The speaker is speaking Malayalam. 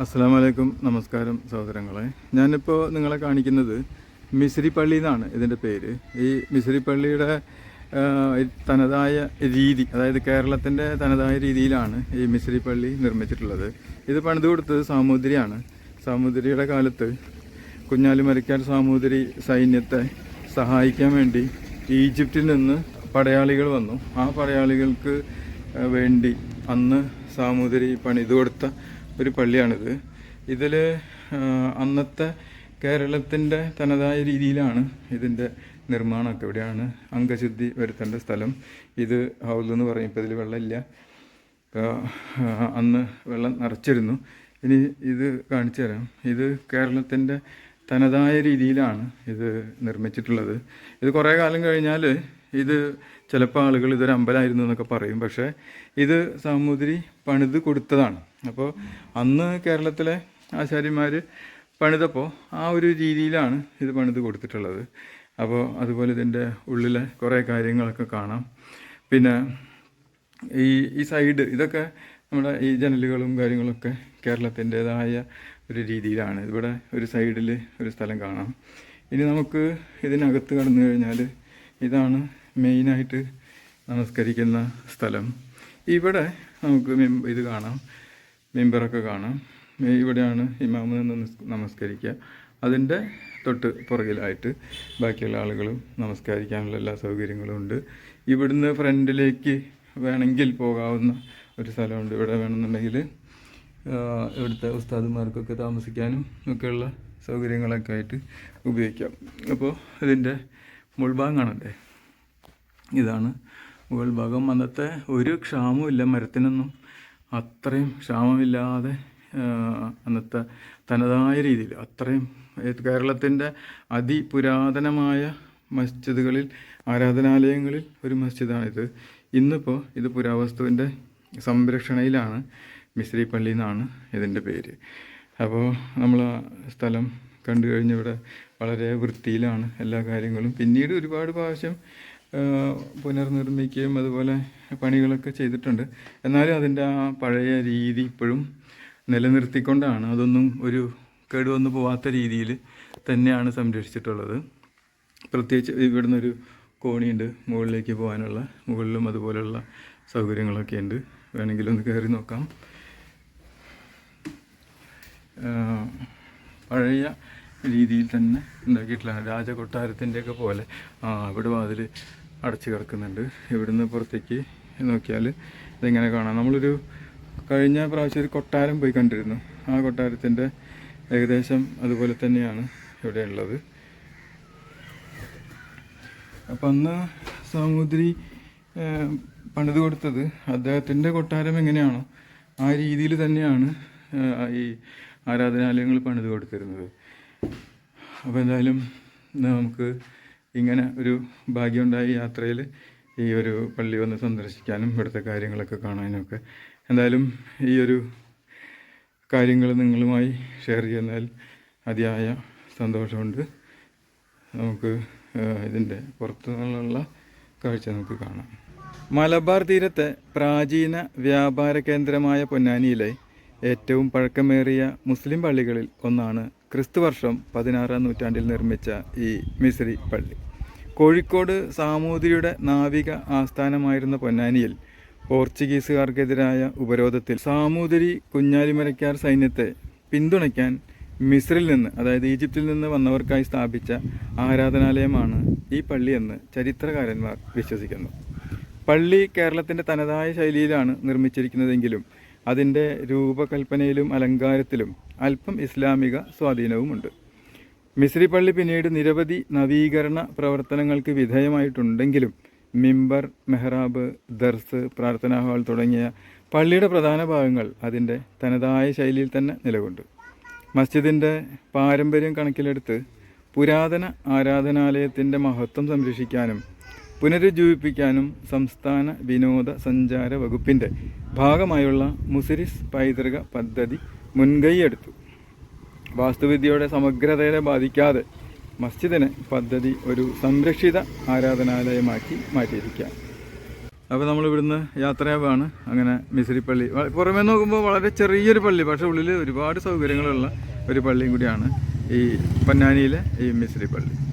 അസ്സാം വലൈക്കും നമസ്കാരം സഹോദരങ്ങളെ. ഞാനിപ്പോൾ നിങ്ങളെ കാണിക്കുന്നത് മിശ്രി പള്ളി എന്നാണ് ഇതിന്റെ പേര്. ഈ മിശ്രി പള്ളിയുടെ തനതായ രീതി അതായത് കേരളത്തിന്റെ തനതായ രീതിയിലാണ് ഈ മിശ്രിപ്പള്ളി നിർമ്മിച്ചിട്ടുള്ളത്. ഇത് പണിത് കൊടുത്തത് സാമൂതിരിയാണ്. സാമൂതിരിയുടെ കാലത്ത് കുഞ്ഞാലിമരക്കാർ സാമൂതിരി സൈന്യത്തെ സഹായിക്കാൻ വേണ്ടി ഈജിപ്തിൽ നിന്ന് പടയാളികൾ വന്നു. ആ പടയാളികൾക്ക് വേണ്ടി അന്ന് സാമൂതിരി പണിത് കൊടുത്ത ഒരു പള്ളിയാണിത്. ഇതിൽ അന്നത്തെ കേരളത്തിന്റെ തനതായ രീതിയിലാണ് ഇതിന്റെ നിർമ്മാണമൊക്കെ. ഇവിടെയാണ് അംഗശുദ്ധി വരുത്തേണ്ട സ്ഥലം. ഇത് ഹൗൽ എന്ന് പറയും ഇപ്പോൾ ഇതിൽ വെള്ളമില്ല അന്ന് വെള്ളം നിറച്ചിരുന്നു. ഇനി ഇത് കാണിച്ചു തരാം. ഇത് കേരളത്തിന്റെ തനതായ രീതിയിലാണ് ഇത് നിർമ്മിച്ചിട്ടുള്ളത്. ഇത് കുറേ കാലം കഴിഞ്ഞാൽ ഇത് ചിലപ്പോൾ ആളുകൾ ഇതൊരു അമ്പലമായിരുന്നു എന്നൊക്കെ പറയും. പക്ഷേ ഇത് സാമൂതിരി പണിത് കൊടുത്തതാണ്. അപ്പോൾ അന്ന് കേരളത്തിലെ ആചാര്യന്മാർ പണിതപ്പോൾ ആ ഒരു രീതിയിലാണ് ഇത് പണിത് കൊടുത്തിട്ടുള്ളത്. അപ്പോൾ അതുപോലെ ഇതിന്റെ ഉള്ളിലെ കുറേ കാര്യങ്ങളൊക്കെ കാണാം. പിന്നെ ഈ ഈ സൈഡ് ഇതൊക്കെ നമ്മുടെ ഈ ജനലുകളും കാര്യങ്ങളൊക്കെ കേരളത്തിന്റേതായ ഒരു രീതിയിലാണ്. ഇവിടെ ഒരു സൈഡിൽ ഒരു സ്ഥലം കാണാം. ഇനി നമുക്ക് ഇതിനകത്ത് കടന്നു കഴിഞ്ഞാൽ ഇതാണ് മെയിനായിട്ട് നമസ്കരിക്കുന്ന സ്ഥലം. ഇവിടെ നമുക്ക് ഇത് കാണാം. മെമ്പറൊക്കെ കാണാം. ഇവിടെയാണ് ഇമാമ് നിന്ന് നമസ്കരിക്കുക. അതിന്റെ തൊട്ട് പുറകിലായിട്ട് ബാക്കിയുള്ള ആളുകളും നമസ്കരിക്കാനുള്ള എല്ലാ സൗകര്യങ്ങളും ഉണ്ട്. ഇവിടുന്ന് ഫ്രണ്ടിലേക്ക് വേണമെങ്കിൽ പോകാവുന്ന ഒരു സ്ഥലമുണ്ട്. ഇവിടെ വേണമെന്നുണ്ടെങ്കിൽ ഇവിടുത്തെ ഉസ്താദുമാർക്കൊക്കെ താമസിക്കാനും ഒക്കെയുള്ള സൗകര്യങ്ങളൊക്കെ ആയിട്ട് ഉപയോഗിക്കാം. അപ്പോൾ ഇതിന്റെ മുൾഭാഗം കാണണ്ടേ ഇതാണ് മുകൾ ഭാഗം അന്നത്തെ ഒരു ക്ഷാമവും ഇല്ല മരത്തിനൊന്നും. അത്രയും ക്ഷാമമില്ലാതെ അന്നത്തെ തനതായ രീതിയിൽ അത്രയും കേരളത്തിന്റെ അതിപുരാതനമായ മസ്ജിദുകളിൽ ആരാധനാലയങ്ങളിൽ ഒരു മസ്ജിദാണിത്. ഇന്നിപ്പോൾ ഇത് പുരാവസ്തുവിന്റെ സംരക്ഷണയിലാണ് മിശ്രി പള്ളി എന്നാണ് ഇതിന്റെ പേര്. അപ്പോൾ നമ്മൾ ആ സ്ഥലം കണ്ടു കഴിഞ്ഞിവിടെ വളരെ വൃത്തിയിലാണ് എല്ലാ കാര്യങ്ങളും. പിന്നീട് ഒരുപാട് പ്രാവശ്യം പുനർനിർമ്മിക്കുകയും അതുപോലെ പണികളൊക്കെ ചെയ്തിട്ടുണ്ട്. എന്നാലും അതിന്റെ ആ പഴയ രീതി ഇപ്പോഴും നിലനിർത്തിക്കൊണ്ടാണ്. അതൊന്നും ഒരു കേടുവന്നു പോവാത്ത രീതിയിൽ തന്നെയാണ് സംരക്ഷിച്ചിട്ടുള്ളത്. പ്രത്യേകിച്ച് ഇവിടുന്ന് ഒരു കോണിയുണ്ട്. മുകളിലേക്ക് പോകാനുള്ള മുകളിലും അതുപോലെയുള്ള സൗകര്യങ്ങളൊക്കെ ഉണ്ട്. വേണമെങ്കിൽ ഒന്ന് കയറി നോക്കാം. പഴയ രീതിയിൽ തന്നെ ഉണ്ടാക്കിയിട്ടുള്ള രാജകൊട്ടാരത്തിന്റെയൊക്കെ പോലെ. ആ അവിടെ വാതിൽ അടച്ചു കിടക്കുന്നുണ്ട്. ഇവിടുന്ന് പുറത്തേക്ക് നോക്കിയാൽ ഇതിങ്ങനെ കാണാം. നമ്മളൊരു കഴിഞ്ഞ പ്രാവശ്യം ഒരു കൊട്ടാരം പോയി കണ്ടിരുന്നു. ആ കൊട്ടാരത്തിന്റെ ഏകദേശം അതുപോലെ തന്നെയാണ് ഇവിടെ ഉള്ളത്. അപ്പം അന്ന് സാമൂതിരി പണിത് കൊടുത്തത് അദ്ദേഹത്തിന്റെ കൊട്ടാരം എങ്ങനെയാണോ ആ രീതിയിൽ തന്നെയാണ് ഈ ആരാധനാലയങ്ങൾ പണിത് കൊടുത്തിരുന്നത്. അപ്പോൾ എന്തായാലും നമുക്ക് ഇങ്ങനെ ഒരു ഭാഗ്യമുണ്ടായി യാത്രയിൽ ഈ ഒരു പള്ളി വന്ന് സന്ദർശിക്കാനും ഇവിടുത്തെ കാര്യങ്ങളൊക്കെ കാണാനുമൊക്കെ. എന്തായാലും ഈ ഒരു കാര്യങ്ങൾ നിങ്ങളുമായി ഷെയർ ചെയ്യുന്നതിൽ അതിയായ സന്തോഷമുണ്ട്. നമുക്ക് ഇതിന്റെ പുറത്തു നിന്നുള്ള കാഴ്ച നമുക്ക് കാണാം. മലബാർ തീരത്തെ പ്രാചീന വ്യാപാര കേന്ദ്രമായ പൊന്നാനിയിലെ ഏറ്റവും പഴക്കമേറിയ മുസ്ലിം പള്ളികളിൽ ഒന്നാണ് ക്രിസ്തുവർഷം പതിനാറാം നൂറ്റാണ്ടിൽ നിർമ്മിച്ച ഈ മിശ്രി പള്ളി. കോഴിക്കോട് സാമൂതിരിയുടെ നാവിക ആസ്ഥാനമായിരുന്ന പൊന്നാനിയിൽ പോർച്ചുഗീസുകാർക്കെതിരായ ഉപരോധത്തിൽ സാമൂതിരി കുഞ്ഞാലിമരക്കാർ സൈന്യത്തെ പിന്തുണയ്ക്കാൻ മിസ്രിൽ നിന്ന് അതായത് ഈജിപ്തിൽ നിന്ന് വന്നവർക്കായി സ്ഥാപിച്ച ആരാധനാലയമാണ് ഈ പള്ളിയെന്ന് ചരിത്രകാരന്മാർ വിശ്വസിക്കുന്നു. പള്ളി കേരളത്തിന്റെ തനതായ ശൈലിയിലാണ് നിർമ്മിച്ചിരിക്കുന്നതെങ്കിലും അതിന്റെ രൂപകൽപ്പനയിലും അലങ്കാരത്തിലും അല്പം ഇസ്ലാമിക സ്വാധീനവുമുണ്ട്. മിശ്രി പള്ളി പിന്നീട് നിരവധി നവീകരണ പ്രവർത്തനങ്ങൾക്ക് വിധേയമായിട്ടുണ്ടെങ്കിലും മിമ്പർ മെഹ്റാബ് ദർസ് പ്രാർത്ഥനാ ഹാൾ തുടങ്ങിയ പള്ളിയുടെ പ്രധാന ഭാഗങ്ങൾ അതിന്റെ തനതായ ശൈലിയിൽ തന്നെ നിലകൊണ്ടു. മസ്ജിദിന്റെ പാരമ്പര്യം കണക്കിലെടുത്ത് പുരാതന ആരാധനാലയത്തിന്റെ മഹത്വം സംരക്ഷിക്കാനും പുനരുജ്ജീവിപ്പിക്കാനും സംസ്ഥാന വിനോദ സഞ്ചാര വകുപ്പിന്റെ ഭാഗമായുള്ള മുസിരിസ് പൈതൃക പദ്ധതി മുൻകൈയെടുത്തു. വാസ്തുവിദ്യയുടെ സമഗ്രതയെ ബാധിക്കാതെ മസ്ജിദിനെ പദ്ധതി ഒരു സംരക്ഷിത ആരാധനാലയമാക്കി മാറ്റിയിരിക്കാം അപ്പോൾ നമ്മൾ ഇവിടുന്ന് യാത്രയാവാണ്. അങ്ങനെ മിസ്രി പള്ളി. വ- പുറമേ നോക്കുമ്പോൾ വളരെ ചെറിയൊരു പള്ളി പക്ഷേ ഉള്ളിൽ ഒരുപാട് സൗകര്യങ്ങളുള്ള ഒരു പള്ളിയും കൂടിയാണ് ഈ പൊന്നാനിയിലെ ഈ മിസ്രി പള്ളി.